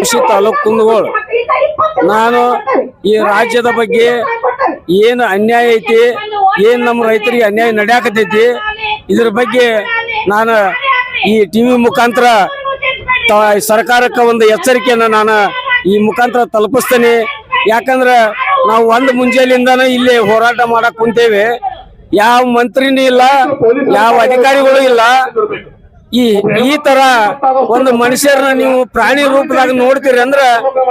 ಶಿರಸಿ ತಾಲೂಕು ಕುಂದಗೋಳ. ನಾನು ಈ ರಾಜ್ಯದ ಬಗ್ಗೆ ಏನು ಅನ್ಯಾಯ ಐತಿ, ಏನು ನಮ್ಮ ರೈತರಿಗೆ ಅನ್ಯಾಯ ನಡೆಯಾಕತೈತಿ, ಇದ್ರ ಬಗ್ಗೆ ನಾನು ಈ ಟಿ ವಿ ಮುಖಾಂತರ ಸರ್ಕಾರಕ್ಕೆ ಒಂದು ಎಚ್ಚರಿಕೆಯನ್ನು ನಾನು ಈ ಮುಖಾಂತರ ತಲುಪಿಸ್ತೇನೆ. ಯಾಕಂದ್ರೆ ನಾವು ಒಂದು ಮುಂಜಾನೆಯಿಂದನೂ ಇಲ್ಲಿ ಹೋರಾಟ ಮಾಡಕ್ ಕುಂತೇವೆ. ಯಾವ ಮಂತ್ರಿನೂ ಇಲ್ಲ, ಯಾವ ಅಧಿಕಾರಿಗಳು ಇಲ್ಲ. ಈ ಈ ತರ ಒಂದು ಮನುಷ್ಯರನ್ನ ನೀವು ಪ್ರಾಣಿ ರೂಪದಾಗ ನೋಡ್ತೀರಿ ಅಂದ್ರ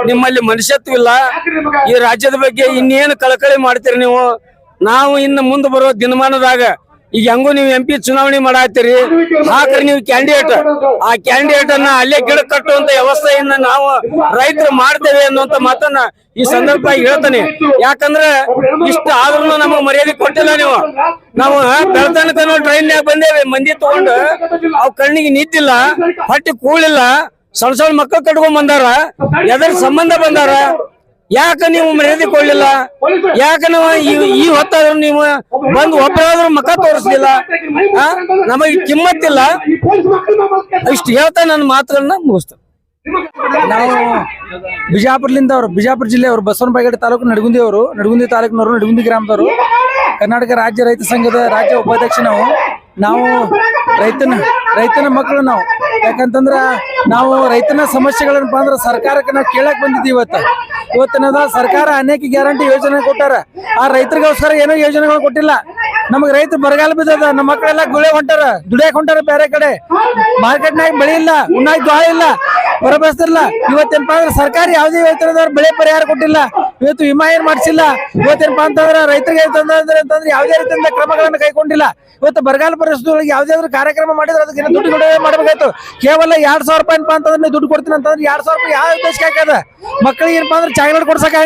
ನಿಮ್ಮಲ್ಲಿ ಮನುಷ್ಯತ್ವ ಇಲ್ಲ. ಈ ರಾಜ್ಯದ ಬಗ್ಗೆ ಇನ್ನೇನು ಕಳಕಳಿ ಮಾಡ್ತೀರಿ ನೀವು? ನಾವು ಇನ್ನು ಮುಂದೆ ಬರೋ ದಿನಮಾನದಾಗ ಈಗ ಹೆಂಗು ನೀವು ಎಂ ಪಿ ಚುನಾವಣೆ ಮಾಡಾತೀರಿ, ಹಾಕ್ರಿ ನೀವು ಕ್ಯಾಂಡಿಡೇಟ್ ಆ ಕ್ಯಾಂಡಿಡೇಟ್ ಅನ್ನ ಅಲ್ಲೇ ಗಿಡ ಕಟ್ಟುವಂತ ವ್ಯವಸ್ಥೆಯನ್ನ ನಾವು ರೈತರು ಮಾಡ್ತೇವೆ ಅನ್ನುವಂತ ಮಾತನ್ನ ಈ ಸಂದರ್ಭ ಹೇಳ್ತಾನೆ. ಯಾಕಂದ್ರೆ ಇಷ್ಟ ಆದ್ರೂ ನಮಗ್ ಮರ್ಯಾದೆ ಕೊಟ್ಟಿಲ್ಲ ನೀವು. ನಾವು ಬೆಳತನಕ ಟ್ರೈನ್ ಬಂದೇವೆ, ಮಂದಿ ತಗೊಂಡು ಅವ್ ಕಣ್ಣಿಗೆ ನಿಂತಿಲ್ಲ, ಹೊಟ್ಟಿ ಕೂಳಿಲ್ಲ ಸಣ್ಣ ಸಣ್ಣ ಮಕ್ಕಳು ಕಟ್ಕೊಂಡ್ ಬಂದಾರ, ಎದ್ರ ಸಂಬಂಧ ಬಂದಾರ ಯಾಕ ನೀವು ಮರ್ಯಾದೆ ಕೊಡ್ಲಿಲ್ಲ ಯಾಕ ನಾವು ಈ ಹೊತ್ತಾದ್ರೂ ನೀವು ಬಂದು ಒಬ್ಬರಾದ್ರೂ ಮುಖ ತೋರಿಸಲಿಲ್ಲ? ನಮಗೆ ಕಿಮ್ಮತ್ತಿಲ್ಲ. ಇಷ್ಟು ಹೇಳ್ತಾ ನನ್ನ ಮಾತುಗಳನ್ನ ಮುಗಿಸ್ತೇನೆ ನಾವು ಬಿಜಾಪುರ್ಲಿಂದ ಅವರು ಬಿಜಾಪುರ ಜಿಲ್ಲೆ ಅವರು ಬಸವನ ಬಾಗೇಡಿ ತಾಲೂಕು ನಡಗುಂದಿ ಅವರು ನಡಗುಂದಿ ತಾಲೂಕಿನವರು ನಡಗುಂದಿ ಗ್ರಾಮದವರು ಕರ್ನಾಟಕ ರಾಜ್ಯ ರೈತ ಸಂಘದ ರಾಜ್ಯ ಉಪಾಧ್ಯಕ್ಷ ನಾವು. ನಾವು ರೈತನ ರೈತನ ಮಕ್ಕಳು ನಾವು. ಯಾಕಂತಂದ್ರ ನಾವು ರೈತನ ಸಮಸ್ಯೆಗಳನ್ನಪ್ಪ ಅಂದ್ರೆ ಸರ್ಕಾರಕ್ಕೆ ನಾವು ಕೇಳಕ್ ಬಂದಿದ್ದೀವಿ ಇವತ್ತು. ಇವತ್ತಿನದ ಸರ್ಕಾರ ಅನೇಕ ಗ್ಯಾರಂಟಿ ಯೋಜನೆ ಕೊಟ್ಟಾರ. ಆ ರೈತರಿಗೋಸ್ಕರ ಏನೋ ಯೋಜನೆಗಳು ಕೊಟ್ಟಿಲ್ಲ. ನಮಗೆ ರೈತರು ಬರಗಾಲ ಬಿದ್ದದ, ನಮ್ಮ ಮಕ್ಕಳೆಲ್ಲ ಗುಳೆ ಹೊಂಟಾರ, ದುಡಿಯಕ್ ಹೊಂಟಾರ ಬೇರೆ ಕಡೆ. ಮಾರ್ಕೆಟ್ನಾಗ ಬೆಳೆ ಇಲ್ಲ ಉಣ್ಣಾಗ ದ್ವಾಳ ಇಲ್ಲ ಹೊರಬಸ್ತಿರ್ಲ ಇವತ್ತೇನಪ್ಪ ಅಂದ್ರೆ ಸರ್ಕಾರ ಯಾವುದೇ ರೈತರದವ್ರು ಬೆಳೆ ಪರಿಹಾರ ಕೊಟ್ಟಿಲ್ಲ. ಇವತ್ತು ವಿಮಾ ಏನ್ ಮಾಡಿಸಿಲ್ಲ? ಇವತ್ತೇನಪ್ಪ ಅಂತಂದ್ರೆ ರೈತರಿಗೆ ಅಂತಂದ್ರೆ ಅಂತಂದ್ರೆ ಯಾವುದೇ ರೀತಿಯಿಂದ ಕ್ರಮಗಳನ್ನು ಕೈಗೊಂಡಿಲ್ಲ. ಇವತ್ತು ಬರಗಾಲ ಪರಿಸ್ಥಿತಿ ಒಳಗೆ ಯಾವುದಾದ್ರು ಕಾರ್ಯಕ್ರಮ ಮಾಡಿದ್ರೆ ಅದಕ್ಕೆ ದುಡ್ಡು ಮಾಡ್ಬೇಕಾಯ್ತು. ಕೇವಲ ಎರಡ್ ಸಾವಿರ ರೂಪಾಯಿ ಏನಪ್ಪ ಅಂತಂದ್ರೆ ನೀವು ದುಡ್ಡು ಕೊಡ್ತೀನಿ ಅಂತಂದ್ರೆ ಎರಡ್ ಸಾವಿರ ರೂಪಾಯಿ ಯಾವ ಉದ್ದೇಶಕ್ಕೆ ಹಾಕದ? ಮಕ್ಕಳಿಗೆ ಏನಪ್ಪ ಅಂದ್ರೆ ಚಾಕ್ಲೇಟ್ ಕೊಡ್ಸಕ್ಕೆ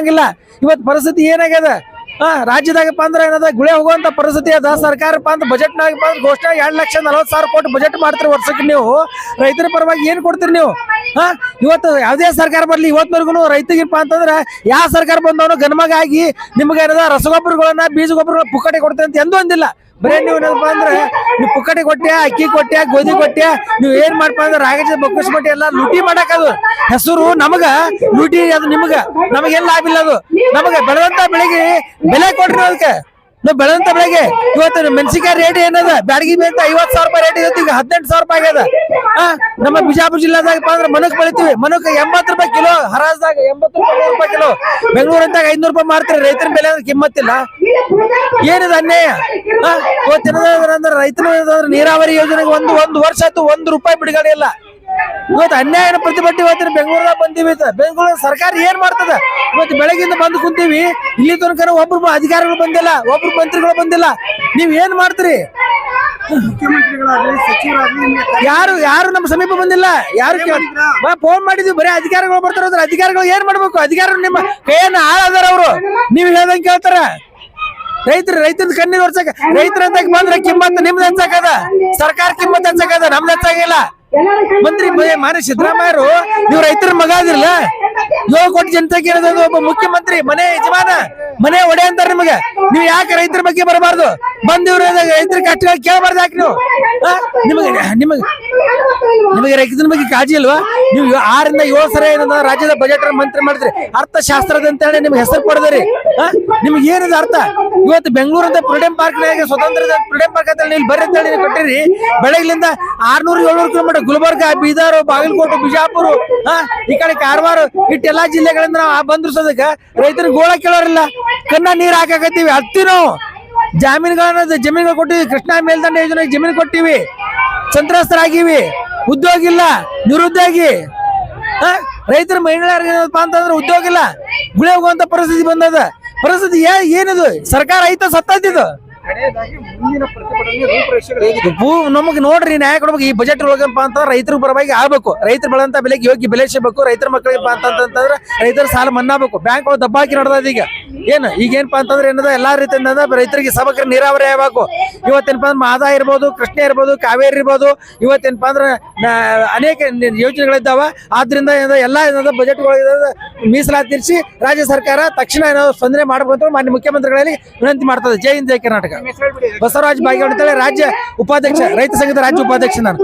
ಇವತ್ತು ಪರಿಸ್ಥಿತಿ ಏನಾಗ್ಯದ? ಹಾ ರಾಜ್ಯದಾಗಪ್ಪ ಅಂದ್ರೆ ಏನದ? ಗುಳೆ ಹೋಗುವಂತ ಪರಿಸ್ಥಿತಿ ಅದ. ಸರ್ಕಾರಪ್ಪ ಅಂತ ಬಜೆಟ್ನಾಗಪ್ಪ ಅಂದ್ರೆ ಘೋಷಣೆ ಎರಡ್ ಲಕ್ಷ ನಲವತ್ತು ಸಾವಿರ ಕೋಟಿ ಬಜೆಟ್ ಮಾಡ್ತೀರಿ ವರ್ಷಕ್ಕೆ ನೀವು. ರೈತರ ಪರವಾಗಿ ಏನ್ ಕೊಡ್ತೀರಿ ನೀವು? ಹಾ ಇವತ್ತು ಯಾವುದೇ ಸರ್ಕಾರ ಬರ್ಲಿ ಇವತ್ತಿನವರೆಗೂ ರೈತಗಿಪ್ಪ ಅಂತಂದ್ರೆ ಯಾವ ಸರ್ಕಾರ ಬಂದವನು ಗನ್ಮಗ ಆಗಿ ನಿಮ್ಗೆ ಏನದ ರಸಗೊಬ್ಬರಗಳನ್ನ ಬೀಜ ಗೊಬ್ಬರಗಳ ಪುಕ್ಕಟೆ ಕೊಡ್ತೇನೆ ಅಂತ ಎಂದೂ ಅಂದಿಲ್ಲ ಬರೇ ನೀವು ಏನಪ್ಪ ಅಂದ್ರೆ ನೀವು ಪುಕ್ಕಟೆ ಕೊಟ್ಟೆ, ಅಕ್ಕಿ ಕೊಟ್ಟೆ, ಗೋಧಿ ಕೊಟ್ಟೆ, ನೀವು ಏನ್ ಮಾಡ್ಪ ಅಂದ್ರೆ ರಾಗಜ ಬೊಕ್ಕಸ್ ಮಟ್ಟಿ ಎಲ್ಲ ಲೂಟಿ ಮಾಡಕ್ ಅದು. ಹೆಸರು ನಮಗ, ಲೂಟಿ ಅದು ನಿಮಗ. ನಮಗೆಲ್ಲ ಲಾಭ ಇಲ್ಲ ಅದು. ನಮಗ ಬೆಳೆದಂತ ಬೆಳೆಗೆ ಬೆಲೆ ಕೊಡ್ರಿ ಅದಕ್ಕೆ. ನಾವು ಬೆಳೆದಂತ ಬೆಳೆಗೆ ಇವತ್ತು ಮೆಣಸಿಕಾಯಿ ರೇಟ್ ಏನದ? ಬ್ಯಾಡಗಿ ಅಂತ ಐವತ್ ಸಾವಿರ ರೂಪಾಯಿ ರೇಟ್ ಇವತ್ತು ಈಗ ಹದಿನೆಂಟು ಸಾವಿರ ರೂಪಾಯಿ ಆಗ್ಯದ. ನಮ್ಮ ಬಿಜಾಪುರ ಜಿಲ್ಲಾದಾಗ ಅಂದ್ರೆ ಮನಕ್ ಬೆಳಿತೀವಿ. ಮನಕ್ ಎಂಬತ್ತು ರೂಪಾಯಿ ಕಿಲೋ, ಹರಾಜ್ದಾಗ ಎಂಬತ್ತು ರೂಪಾಯಿ ರೂಪಾಯಿ ಕಿಲೋ. ಬೆಂಗಳೂರು ಅಂತಾಗ ಐದ್ನೂರು ರೂಪಾಯಿ ಮಾರ್ತಾರೆ. ರೈತರ ಬೆಲೆ ಅಂದ್ರೆ ಕಿಮ್ಮತ್ತಿಲ್ಲ. ಏನಿದೆ ಅನ್ಯಾಯ? ಅಂದ್ರೆ ರೈತನ ನೀರಾವರಿ ಯೋಜನೆಗೆ ಒಂದು ಒಂದು ವರ್ಷ ಆಯ್ತು, ಒಂದು ರೂಪಾಯಿ ಬಿಡುಗಡೆ ಇಲ್ಲ. ಇವತ್ತು ಅನ್ಯಾಯನ ಪ್ರತಿಭಟನೆ ಇವತ್ತಿನ ಬೆಂಗಳೂರಾಗ ಬಂದೀವಿ ಅಂತ. ಬೆಂಗಳೂರು ಸರ್ಕಾರ ಏನ್ ಮಾಡ್ತದ? ಇವತ್ತು ಬೆಳಗಿಂದ ಬಂದು ಕುಂತೀವಿ. ಇಲ್ಲಿ ತನಕ ಒಬ್ರು ಅಧಿಕಾರಿಗಳು ಬಂದಿಲ್ಲ. ಒಬ್ರು ಮಂತ್ರಿಗಳು ಬಂದಿಲ್ಲ. ನೀವ್ ಏನ್ ಮಾಡ್ತೀರಿ? ಯಾರು ಯಾರು ನಮ್ಮ ಸಮೀಪ ಬಂದಿಲ್ಲ? ಯಾರು ಫೋನ್ ಮಾಡಿದ್ವಿ. ಬರೀ ಅಧಿಕಾರಿಗಳು ಬರ್ತಾರ ಅಂದ್ರೆ ಅಧಿಕಾರಿಗಳು ಏನ್ ಮಾಡ್ಬೇಕು? ಅಧಿಕಾರಿಗಳು ನಿಮ್ಮ ಕೈಯನ್ನ ಹಾಳಾದಾರ ಅವರು. ನೀವ್ ಹೇಳ್ದಂಗೆ ಕೇಳ್ತಾರ. ರೈತರು ರೈತರ ಕಣ್ಣೀರ್ ವರ್ಷಕ್ಕೆ ರೈತರ ಅಂತ ಬಂದ್ರೆ ಕಿಮ್ಮತ್ ನಿಮ್ದು ಹಂಚಕದ ಸರ್ಕಾರ ಕಿಮ್ಮತ್ ಹಂಚಕದ ನಮ್ದು ಹಂಚಾಗಿಲ್ಲ ಮಂತ್ರಿ ಮಾನ್ಯ ಸಿದ್ದರಾಮಯ್ಯರು. ನೀವು ರೈತರ ಮಗ ಅದಿರಲ್ಲ ಏಳು ಕೋಟಿ ಜನತೆಗೆ ಒಬ್ಬ ಮುಖ್ಯಮಂತ್ರಿ ಮನೆ ಯಜಮಾನ. ಮನೆ ಒಡೆ ಅಂತಾರ ನಿಮಗೆ. ನೀವು ಯಾಕೆ ರೈತರ ಬಗ್ಗೆ ಬರಬಾರ್ದು? ಬಂದಿವ್ರು ರೈತರ ಕಷ್ಟಗಳು ಕೇಳಬಾರ್ದು ಯಾಕೆ ನೀವು? ನಿಮಗೆ ನಿಮಗೆ ನಿಮಗೆ ರೈತರ ಬಗ್ಗೆ ಕಾಳಜಿ ಇಲ್ವಾ? ನೀವು ಆರಿಂದ ಏಳು ಸರ ಏನದ ರಾಜ್ಯದ ಬಜೆಟ್ ಮಂತ್ರಿ ಮಾಡಿದ್ರಿ. ಅರ್ಥಶಾಸ್ತ್ರದ ಅಂತ ಹೇಳಿ ನಿಮ್ಗೆ ಹೆಸರು ಪಡೆದ್ರಿ ನಿಮ್ಗೆ ಏನಿದೆ ಅರ್ಥ? ಇವತ್ತು ಬೆಂಗಳೂರು ಅಂತ ಫ್ರೀಡಂ ಪಾರ್ಕ್ ಸ್ವತಂತ್ರ ಫ್ರೀಡಂ ಪಾರ್ಕ್ ಅಂತ ಹೇಳಿ ಬರ್ರಿ ಅಂತ ಹೇಳಿ ಕೊಟ್ಟಿರಿ. ಬೆಳಗ್ಲಿಂದ ಆರ್ನೂರು ಏಳ್ನೂರು ಕಿಲೋಮೀಟರ್ ಗುಲ್ಬರ್ಗ ಬೀದರ್ ಬಾಗಲಕೋಟೆ ಬಿಜಾಪುರ ಹಾ? ಈ ಕಡೆ ಕಾರವಾರ ಇಟ್ಟೆಲ್ಲಾ ಜಿಲ್ಲೆಗಳಿಂದ ನಾವು ಬಂದ್ರು ಸದಕ್ಕ ರೈತರಿಗೆ ಗೋಳ ಕೇಳೋರಿಲ್ಲ. ಕಣ್ಣ ನೀರ್ ಹಾಕಾಕತ್ತೀವಿ ಹತ್ತಿ ನಾವು ಜಾಮೀನುಗಳನ್ನ ಜಮೀನುಗಳು ಕೊಟ್ಟಿವಿ ಕೃಷ್ಣ ಮೇಲ್ದಂಡ ಯೋಜನೆ ಜಮೀನು ಕೊಟ್ಟಿವಿ. ಸಂತ್ರಸ್ತರಾಗಿವಿ ಉದ್ಯೋಗ ಇಲ್ಲ ನಿರುದ್ಯೋಗಿ? ರೈತರ ಮಹಿಳೆಯರಿಗೆ ಏನಪ್ಪಾ ಅಂತಂದ್ರೆ ಉದ್ಯೋಗ ಇಲ್ಲ. ಗುಳೆ ಹೋಗುವಂತ ಪರಿಸ್ಥಿತಿ ಬಂದದ. ಪರಿಸ್ಥಿತಿ ಏನಿದು? ಸರ್ಕಾರ ಐತ ಸತ್ತೈತಿದು ಭೂ- ನಮಗ್ ನೋಡ್ರಿ ನ್ಯಾಯ ಕೊಡ್ಬೇಕು. ಈ ಬಜೆಟ್ ಒಳಗಪ್ಪ ಅಂತ ರೈತರ ಪರವಾಗಿ ಆಗ್ಬೇಕು. ರೈತರು ಬೆಳೆದಂತ ಬೆಲೆಗೆ ಯೋಗ್ಯ ಬೆಲೆ ಸಿಗಬೇಕು. ರೈತರ ಮಕ್ಕಳಿಗೆ ಅಂತಂತಂದ್ರೆ ರೈತರ ಸಾಲ ಮನ್ನಾಬೇಕು ಬ್ಯಾಂಕ್ ಒಳಗೆ ದಬ್ಬಾಕಿ ನಡೆದ ಈಗ. ಏನು ಈಗ ಏನಪ್ಪಾ ಅಂತಂದ್ರೆ ಏನದ, ಎಲ್ಲಾ ರೀತಿಯಿಂದ ರೈತರಿಗೆ ಸಮಗ್ರ ನೀರಾವರಿ ಆಗಬೇಕು. ಇವತ್ತೇನಪ್ಪ ಅಂದ್ರೆ ಮಾದಾ ಇರ್ಬೋದು, ಕೃಷ್ಣ ಇರ್ಬೋದು, ಕಾವೇರಿ ಇರ್ಬೋದು, ಇವತ್ತೇನಪ್ಪ ಅಂದ್ರೆ ಅನೇಕ ಯೋಜನೆಗಳಿದ್ದಾವ. ಆದ್ರಿಂದ ಏನದ, ಎಲ್ಲಾ ಏನದ ಬಜೆಟ್ ಮೀಸಲಾತಿ ತೀರಿಸಿ ರಾಜ್ಯ ಸರ್ಕಾರ ತಕ್ಷಣ ಏನೋ ಸ್ಪಂದನೆ ಮಾಡಬೇಕು ಮಾನ್ಯ ಮುಖ್ಯಮಂತ್ರಿಗಳಲ್ಲಿ ವಿನಂತಿ ಮಾಡ್ತದೆ. ಜೈ ಹಿಂದ್, ಜೈ ಕರ್ನಾಟಕ. ಬಸವರಾಜ್ ಬಾಗೇವಾಡಿ ರಾಜ್ಯ ಉಪಾಧ್ಯಕ್ಷ, ರೈತ ಸಂಘದ ರಾಜ್ಯ ಉಪಾಧ್ಯಕ್ಷ ನಾನು.